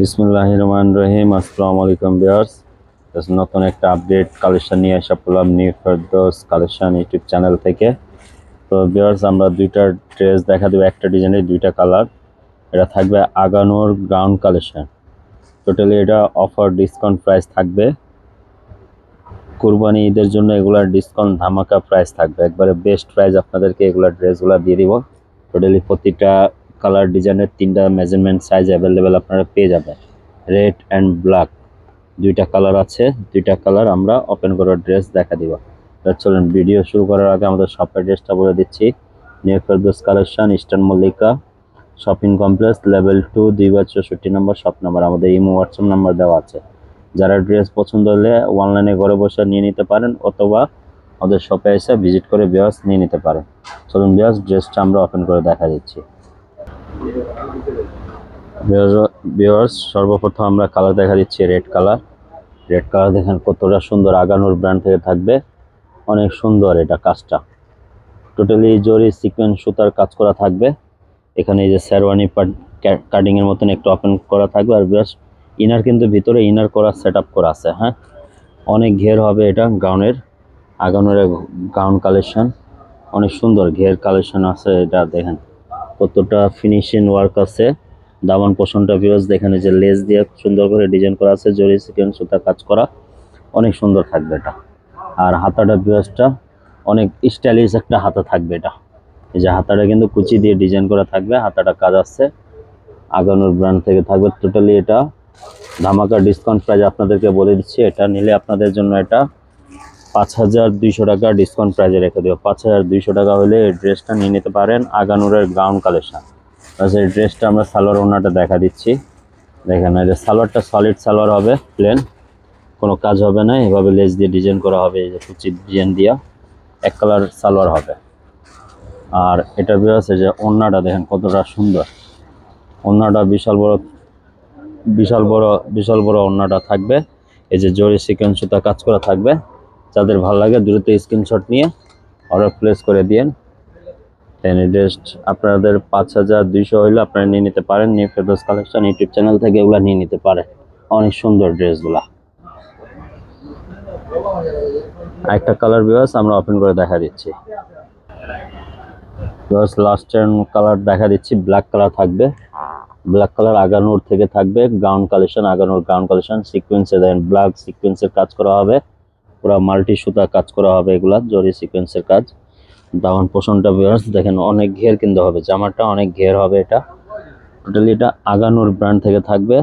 বিসমুল্লাহ রহমান রহিম আসসালামু আলাইকুম বিয়ার্স নতুন একটা আপডেট কালেকশন নিয়ে আসা পড়লাম new Ferdous collection YouTube channel থেকে। তো বিয়ার্স আমরা দুইটা ড্রেস দেখা দেবো, একটা ডিজাইনের দুইটা কালার এটা থাকবে আগানোর গ্রাউন্ড কালেকশন টোটালি এটা অফার ডিসকাউন্ট প্রাইস থাকবে। কুরবানি ঈদের জন্য এগুলার ডিসকাউন্ট ধামাকা প্রাইস থাকবে। একবারে বেস্ট প্রাইস আপনাদেরকে এগুলার ড্রেসগুলো দিয়ে দিব। টোটালি প্রতিটা কালার ডিজাইনের তিনটা মেজারমেন্ট সাইজ অ্যাভেলেবেল আপনারা পেয়ে যাবেন। রেড অ্যান্ড ব্ল্যাক দুইটা কালার আছে, দুইটা কালার আমরা ওপেন করার ড্রেস দেখা দিব। চলুন ভিডিও শুরু করার আগে আমাদের শপ অ্যাড্রেসটা বলে দিচ্ছি। New Ferdous collection eastern Mallika shopping complex level two দুই বার চৌষট্টি নম্বর শপ নাম্বার আমাদের ইমো হোয়াটসঅ্যাপ নাম্বার দেওয়া আছে। যারা ড্রেস পছন্দ হলে অনলাইনে ঘরে বসে নিয়ে নিতে পারেন, অথবা আমাদের শপে এসে ভিজিট করে বিয়াস নিয়ে নিতে পারেন। চলুন বিয়াস ড্রেসটা আমরা ওপেন করে দেখা দিচ্ছি। ভিউয়ার্স সর্বপ্রথম আমরা কালার দেখা দিচ্ছি রেড কালার রেড কালার দেখেন কতটা সুন্দর আগানোর ব্র্যান্ড থেকে থাকবে। অনেক সুন্দর এটা কাজটা। টোটালি জরি সিকোয়েন্স সুতার কাজ করা থাকবে। এখানে এই যে শেরওয়ানি কাটিং এর মতন একটু ওপেন করা থাকবে। আর বেশ ইনার কিন্তু ভিতরে ইনার করা সেট করা আছে হ্যাঁ? অনেক ঘের হবে এটা গাউনের আগানোর গাউন কালেকশন অনেক সুন্দর ঘের কালেকশন আছে এটা দেখেন। কতটা ফিনিশিং ওয়ার্ক আছে। দামান পোষণটা ভিউজ দেখেন যে লেস দিয়ে সুন্দর করে ডিজাইন করা আছে, জরি সিকেন সুতা কাজ করা। অনেক সুন্দর থাকবে এটা। আর হাতাটা ভিউজটা অনেক স্টাইলিশ একটা হাতা থাকবে এটা। এই যে হাতাটা কিন্তু কুচি দিয়ে ডিজাইন করা থাকবে, হাতাটা কাজ আছে। আগানোর ব্র্যান্ড থেকে থাকবে টোটালি এটা। ধামাকা ডিসকাউন্ট প্রাইস আপনাদেরকে বলে দিচ্ছি, এটা নিলে আপনাদের জন্য এটা পাঁচ হাজার দুইশো টাকা ডিসকাউন্ট প্রাইজে রেখে দেবো পাঁচ হাজার দুইশো টাকা হলে এই ড্রেসটা নিয়ে নিতে পারেন আগানুরের গ্রাউন্ড কালেকশন আচ্ছা এই ড্রেসটা আমরা সালোয়ার ওনাটা দেখা দিচ্ছি। দেখেন যে সালোয়ারটা সলিড সালোয়ার হবে প্লেন কোনো কাজ হবে না, এভাবে লেস দিয়ে ডিজাইন করা হবে, এই যে কুচি ডিজাইন দিয়া। এক কালার সালোয়ার হবে। আর এটা বেরোচ্ছে যে ওড়নাটা দেখেন কতটা সুন্দর। ওড়নাটা বিশাল বড় বিশাল বড় বিশাল বড় ওড়নাটা থাকবে। এই যে জরি সিকোয়েন্স সুতা কাজ করা থাকবে। যাদের ভালো লাগে দ্রুত স্ক্রিনশট নিয়ে অর্ডার প্লেস করে দিন দেন জাস্ট আপনাদের পাঁচ হাজার দুইশো হইলে আপনারা নিয়ে নিতে পারেন। New Ferdous collection YouTube channel থেকে এগুলো নিয়ে নিতে পারেন। অনেক সুন্দর ড্রেসগুলা একটা কালার বিভাস আমরা ওপেন করে দেখা দিচ্ছি। বিভাস লাস্ট কালার দেখা দিচ্ছি। ব্ল্যাক কালার থাকবে। ব্ল্যাক কালার আগানোর থেকে থাকবে। গাউন কালেকশন আগানোর গাউন কালেকশন সিকোয়েন্সে দেন। ব্ল্যাক সিকোয়েন্সের কাজ করা হবে। পুরো মাল্টি সুতা কাজ করা হবে এগুলা, জরি সিকোয়েন্সের কাজ। দামান পোষণটা বিয়ার্স দেখেন অনেক ঘের কিনতে হবে, জামাটা অনেক ঘের হবে এটা। টোটালি এটা আগানোর ব্র্যান্ড থেকে থাকবে,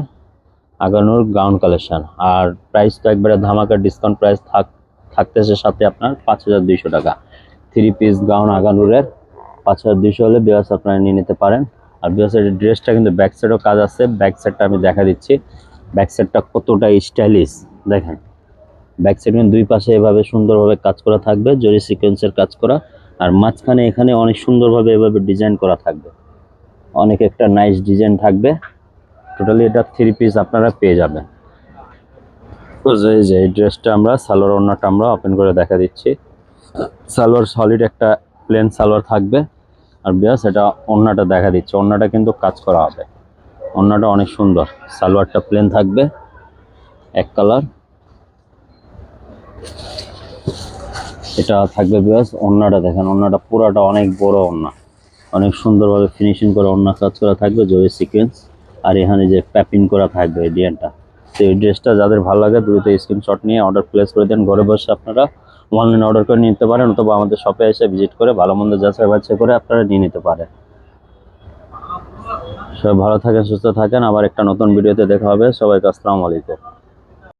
আগানোর গাউন কালেকশন আর প্রাইস তো একবারে ধামাকা ডিসকাউন্ট প্রাইস থাক থাকতেছে সাথে আপনার পাঁচ হাজার দুইশো টাকা। থ্রি পিস গাউন আগানুরের, পাঁচ হাজার দুইশো হলে বিয়ার্স আপনারা নিয়ে নিতে পারেন। আর বিয়ার্সের ড্রেসটা কিন্তু ব্যাক সাইডও কাজ আছে ব্যাক সাইডটা আমি দেখা দিচ্ছি। ব্যাক সাইডটা কতটা স্টাইলিশ দেখেন। ব্যাক সাইড দুই পাশে এভাবে সুন্দরভাবে কাজ করা থাকবে, জরি সিকোয়েন্সের কাজ করা, আর মাঝখানে এখানে অনেক সুন্দরভাবে এভাবে ডিজাইন করা থাকবে। অনেক একটা নাইস ডিজাইন থাকবে। টোটালি এটা থ্রি পিস আপনারা পেয়ে যাবেন। এই যে এই ড্রেসটা আমরা, সালোয়ার ওড়নাটা আমরা ওপেন করে দেখা দিচ্ছি। সালোয়ার সলিড একটা প্লেন সালোয়ার থাকবে। আর বিয়াস, এটা ওড়নাটা দেখা দিচ্ছে। ওড়নাটা কিন্তু কাজ করা হবে। ওড়নাটা অনেক সুন্দর। সালোয়ারটা প্লেন থাকবে। এক কালার এটা থাকবে বিয়াস ওড়নাটা দেখেন, ওড়নাটা পুরাটা অনেক বড় ওড়না। অনেক সুন্দরভাবে ফিনিশিং করে ওড়না কাজ করা থাকবে জরি সিকোয়েন্স আর এখানে যে প্যাপিং করা থাকবে এই ডিজাইনটা। তো এই ড্রেসটা যাদের ভালো লাগে, দ্রুত স্ক্রিনশট নিয়ে অর্ডার প্লেস করে দেন। ঘরে বসে আপনারা অনলাইনে অর্ডার করে নিতে পারেন, অথবা আমাদের শপে এসে ভিজিট করে ভালো মন্দ যাচাই বাছাই করে আপনারা নিয়ে নিতে পারেন। সবাই ভালো থাকেন, সুস্থ থাকেন। আবার একটা নতুন ভিডিওতে দেখা হবে। সবাইকে আসসালামু আলাইকুম।